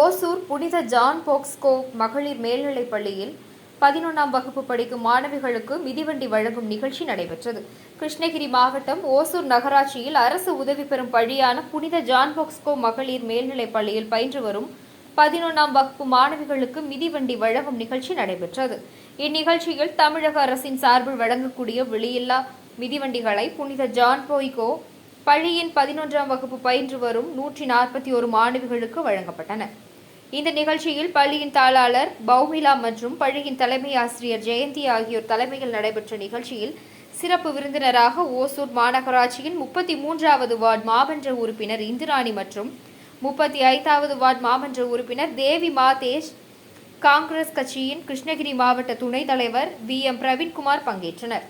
ஓசூர் புனித ஜான் போக்ஸ்கோ மகளிர் மேல்நிலைப் பள்ளியில் பதினொன்றாம் வகுப்பு படிக்கும் மாணவிகளுக்கு மிதிவண்டி வழங்கும் நிகழ்ச்சி நடைபெற்றது. கிருஷ்ணகிரி மாவட்டம் ஓசூர் நகராட்சியில் அரசு உதவி பெறும் பள்ளியான புனித ஜான் போக்ஸ்கோ மகளிர் மேல்நிலைப் பள்ளியில் பயின்று வரும் பதினொன்றாம் வகுப்பு மாணவிகளுக்கு மிதிவண்டி வழங்கும் நிகழ்ச்சி நடைபெற்றது. இந்நிகழ்ச்சியில் தமிழக அரசின் சார்பில் வழங்கக்கூடிய வெளியில்லா மிதிவண்டிகளை புனித ஜான் போய்கோ பள்ளியின் பதினொன்றாம் வகுப்பு பயின்று வரும் நூற்றி நாற்பத்தி ஒரு மாணவிகளுக்கு வழங்கப்பட்டன. இந்த நிகழ்ச்சியில் பள்ளியின் தாளாளர் பௌமிலா மற்றும் பள்ளியின் தலைமை ஆசிரியர் ஜெயந்தி ஆகியோர் தலைமையில் நடைபெற்ற நிகழ்ச்சியில் சிறப்பு விருந்தினராக ஓசூர் மாநகராட்சியின் முப்பத்தி மூன்றாவது வார்டு மாமன்ற உறுப்பினர் இந்திராணி மற்றும் முப்பத்தி ஐந்தாவது வார்டு மாமன்ற உறுப்பினர் தேவி மாதேஷ் காங்கிரஸ் கட்சியின் கிருஷ்ணகிரி மாவட்ட துணைத் தலைவர் வி எம் பிரவீன்குமார் பங்கேற்றனர்.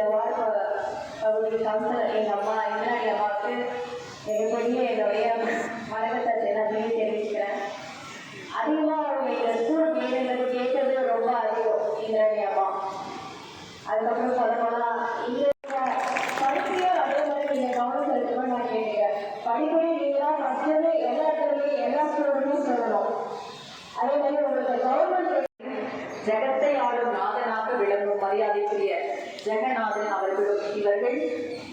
அதிலும் இந்த கவுன்சிலர் எங்கள் அம்மா இந்திராணி அம்மாவுக்கு மிகப்பெரிய என்னுடைய வணக்கத்தை நான் சொல்லி தெரிவிக்கிறேன் அதிகமாக அவங்க ஸ்கூல் பிள்ளைங்களுக்கு கேட்கறது ரொம்ப அதிகம் இந்திராணி அம்மா. அதுக்கப்புறம் சொல்ல போனால் இங்கே படிப்பையும் அதே மாதிரி நீங்கள் கவனம் செலுத்தணும்னு நான் கேட்குறேன் படிப்பையும் நீங்கள் தான் எல்லா இடத்துலையும் எல்லா சொல்லணும். அதே மாதிரி உங்களுக்கு கவர்மெண்ட் ஜெகத்தை ஆளும் நாதனாக விளங்கும் மரியாதை ஜெகநாதன் அவர்களும் இவர்கள்